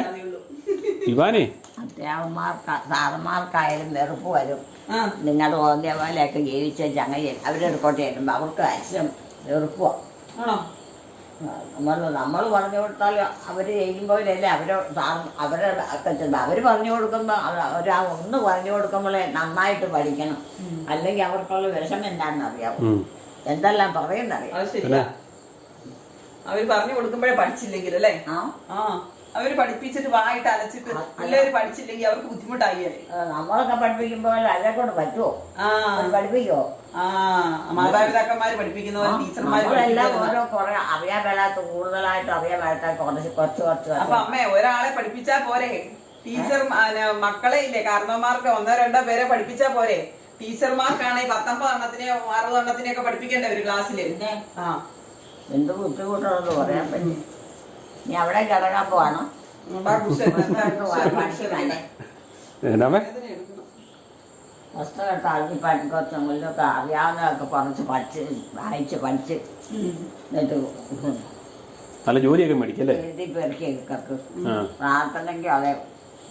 ഇവാനേ? അത്യാവന്മാർക്ക് സാറന്മാർക്കായാലും വെറുപ്പ് വരും. നിങ്ങൾ നിങ്ങളുടെ ഓന്തിയ പോലെയൊക്കെ ജീവിച്ച ചങ്ങയിൽ അവരെടുക്കോട്ടെ ചെല്ലുമ്പോൾ അവർക്ക് അച്ഛനും വെറുപ്പോ നമ്മൾ നമ്മൾ പറഞ്ഞു കൊടുത്താൽ അവർ ചെയ്യുമ്പോഴല്ലേ അവർ അവരെ ചെന്ന് അവർ പറഞ്ഞു കൊടുക്കുമ്പോൾ അവർ ആ ഒന്ന് പറഞ്ഞു കൊടുക്കുമ്പോഴേ നന്നായിട്ട് പഠിക്കണം. അല്ലെങ്കിൽ അവർക്കുള്ള വിഷമം എന്താണെന്ന് അറിയാം. എന്തെല്ലാം പറയുന്നറിയാം? അവർ പറഞ്ഞു കൊടുക്കുമ്പോഴേ പഠിച്ചില്ലെങ്കിൽ അല്ലേ ആ. ആ. അവർ പഠിപ്പിച്ചിട്ട് വായിട്ട് അലച്ചിട്ട് പിള്ളേര് പഠിച്ചില്ലെങ്കിൽ അവർക്ക് ബുദ്ധിമുട്ടായി നമ്മളൊക്കെ പഠിപ്പിക്കുമ്പോൾ അല്ലെ കൊണ്ട് പറ്റുമോ അവർ ആ മാതാപിതാക്കന്മാര് പഠിപ്പിക്കുന്ന പോലെ ടീച്ചർമാര് നമ്മളെല്ലാം ഓരോ കുറെ അറിയാൻ മേലാത്ത കൂടുതലായിട്ട് അറിയാൻ മേലാത്ത കുറച്ച് കുറച്ച് കുറച്ച്. അപ്പൊ അമ്മേ ഒരാളെ പഠിപ്പിച്ചാ പോരെ? ടീച്ചർ മക്കളെ ഇല്ലേ? കാരണവന്മാർക്ക് ഒന്നോ രണ്ടോ പേരെ പഠിപ്പിച്ചാ പോരെ? ടീച്ചർമാർക്കാണെങ്കിൽ പത്തൊമ്പത് എണ്ണത്തിനെയോ അറുപത് എണ്ണത്തിനെയോ ഒക്കെ പഠിപ്പിക്കണ്ടേ ഒരു ക്ലാസ്സിൽ എന്ത് ബുദ്ധിമുട്ടാണെന്ന് പറയാൻ പറ്റും നീ അവിടെ കിടക്കാൻ പഠിക്കാനേ എന്നാമേ? പഠിക്കൊക്കെ അറിയാവുന്നതൊക്കെ കുറച്ച് പഠിച്ച് വായിച്ച് പഠിച്ച് എന്നിട്ട് നല്ല ജോലിയൊക്കെ മേടിക്കല്ലേ? എഴുതി പെറുക്കിയൊക്കെ ആ. പ്രാർത്ഥനയ്ക്കും അതെ.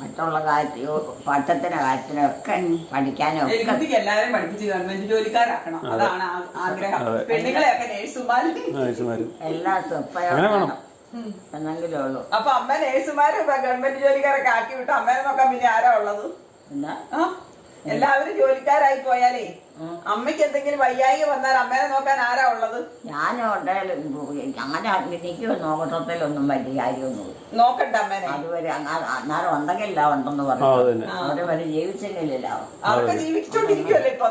മറ്റുള്ള കാര്യത്തിനോ പഠിത്തത്തിന്റെ കാര്യത്തിനൊക്കെ പഠിക്കാനും ഒക്കെ. പഠിക്കാനോ എല്ലാവരെയും പഠിപ്പിച്ച് ഗവൺമെന്റ് ജോലിക്കാരാക്കണം. അതാണ് ആഗ്രഹം. പെണ്ണുങ്ങളെയൊക്കെ നേഴ്സുമാര് നഴ്സുമാരും എല്ലാ വേണം. എന്നെങ്കിലും ഉള്ളൂ. അപ്പൊ അമ്മ നേഴ്സുമാര് ഗവൺമെന്റ് ജോലിക്കാരൊക്കെ ആക്കി വിട്ടു അമ്മേനെ നോക്കാൻ പിന്നെ ആരാ ഉള്ളത്? എന്നാ എല്ലാവരും ജോലിക്കാരായി പോയാലേ? അമ്മയ്ക്ക് എന്തെങ്കിലും വയ്യായി വന്നാൽ അമ്മേനെ നോക്കാൻ ആരാ ഉള്ളത്? ഞാൻ അങ്ങനെ എനിക്ക് നോക്കട്ടത്തിലൊന്നും വലിയ കാര്യമൊന്നും നോക്കണ്ട അമ്മേനെ. അതുവരെ അന്നാരം ഉണ്ടെങ്കില്ല ഉണ്ടെന്ന് പറഞ്ഞു. അവരെ വരെ ജീവിച്ചെങ്കിലില്ല അതൊക്കെ ജീവിച്ചോണ്ടിരിക്കുവല്ലേ ഇപ്പൊ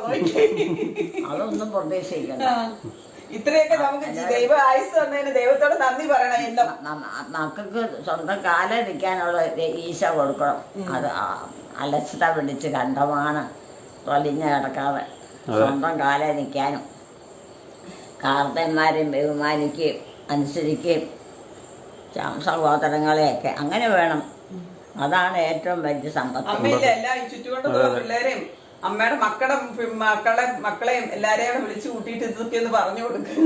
അതൊന്നും പ്രതീക്ഷിക്കണ്ട. ഇത്രയൊക്കെ നമുക്ക് ദൈവ ആയുസ് തന്നതിന് ദൈവത്തോട് നന്ദി പറയണം. എന്നും മക്കൾക്ക് സ്വന്തം കാലം നിൽക്കാനുള്ള ഈശ കൊടുക്കണം. അത് അലച്ചിട അലസത പിടിച്ച് കണ്ടമാണ് തൊലിഞ്ഞ് കിടക്കാതെ. സ്വന്തം കാലം നിൽക്കാനും. കാർത്തന്മാരെയും ബഹുമാനിക്കുകയും അനുസരിക്കുകയും സഹോദരങ്ങളെയൊക്കെ അങ്ങനെ വേണം. അതാണ് ഏറ്റവും വലിയ സമ്പത്ത്. അമ്മയിലെല്ലാം ഈ ചുറ്റുകൊണ്ടുള്ള പിള്ളേരെയും അമ്മയുടെ മക്കളെ മക്കളെ മക്കളെയും എല്ലാരെയും കൂടെ വിളിച്ചു കൂട്ടിയിട്ട് ഇതൊക്കെ ഒന്ന് പറഞ്ഞു കൊടുക്കും.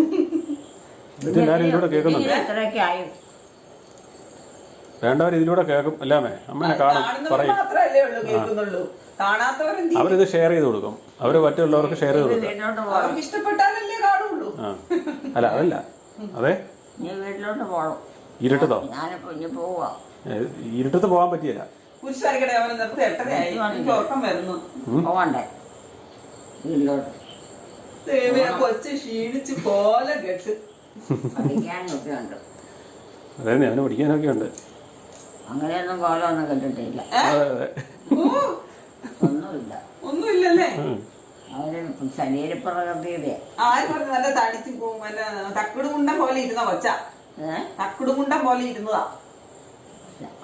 വേണ്ടവർ ഇതിലൂടെ കേൾക്കും. എല്ലാമേ അമ്മേനെ കാണും പറയും? അവരിത് ഷെയർ ചെയ്ത് കൊടുക്കും. അവർ മറ്റുള്ളവർക്ക് ഷെയർ ചെയ്ത് കൊടുക്കും. അല്ല അതല്ല. അതെ? ഇരുട്ടതോ? ഇരുട്ടത്ത് പോവാൻ പറ്റിയല്ല. കുരിശ് വരയ്ക്കട്ടെ അവന് നിർത്തി എട്ടരയായി എനിക്ക് ഉറക്കം വരുന്നു. പോകണ്ടേ വീട്ടിലോട്ട് ദൈവമേ, ആ കൊച്ച് ക്ഷീണിച്ച് പോലെ കെട്ട്. പഠിക്കാനൊക്കെ ഉണ്ട് അതെ അവന് പഠിക്കാനൊക്കെ ഉണ്ട് അങ്ങനെയൊന്നും കോലമൊന്നും കണ്ടിട്ടില്ല ഒന്നുമില്ല. ഒന്നുമില്ലല്ലേ? അവന് ശരീരപ്രകൃതിയുടെ ആര് പറഞ്ഞു നല്ല തടിച്ച് തക്കുടുമുണ്ടൻ പോലെ ഇരുന്ന കൊച്ച. തക്കുടുമുണ്ട പോലെ ഇരുന്നതാ.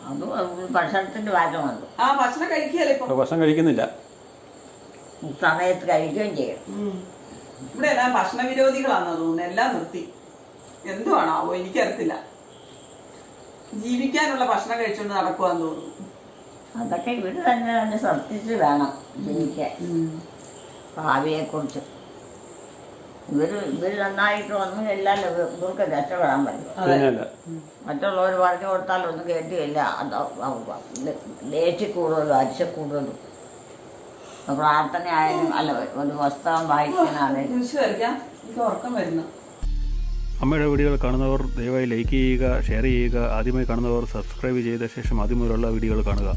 അത് ഭക്ഷണത്തിന്റെ മാറ്റമുണ്ട് ആ ഭക്ഷണം കഴിക്കുകയല്ലേ ഇപ്പൊ? ഭക്ഷണം കഴിക്കുന്നില്ല. സമയത്ത് കഴിക്കുകയും ചെയ്യും. ഇവിടെ എല്ലാം ഭക്ഷണ വിരോധികളാണെന്ന് തോന്നുന്നു. എല്ലാം നിർത്തി. എന്തുവാണാവോ എനിക്കറിയത്തില്ല. ജീവിക്കാനുള്ള ഭക്ഷണം കഴിച്ചുകൊണ്ട് നടക്കുവാന്ന് തോന്നുന്നു. അതൊക്കെ ഇവർ തന്നെ തന്നെ ശ്രദ്ധിച്ച് വേണം ജീവിക്കാൻ. ഭാവിയെക്കുറിച്ച്. ഇവർ ഇവർ നന്നായിട്ട് ഒന്നും ഇല്ലല്ലോ ഇവ- ഇവർക്ക് രക്ഷപ്പെടാൻ പറ്റും. മറ്റുള്ളവർ പറഞ്ഞു കൊടുത്താലൊന്നും കേട്ടില്ല. അത് ദേഷ്യ കൂടുതലും അരിശ കൂടുതലും. പ്രാർത്ഥനയായാലും അല്ല ഒരു പുസ്തകം വായിക്കാനാണെങ്കിലും അമ്മയുടെ വീഡിയോകൾ കാണുന്നവർ ദയവായി ലൈക്ക് ചെയ്യുക ഷെയർ ചെയ്യുക. ആദ്യമായി കാണുന്നവർ സബ്സ്ക്രൈബ് ചെയ്ത ശേഷം ആദ്യം മുതലുള്ള വീഡിയോകൾ കാണുക.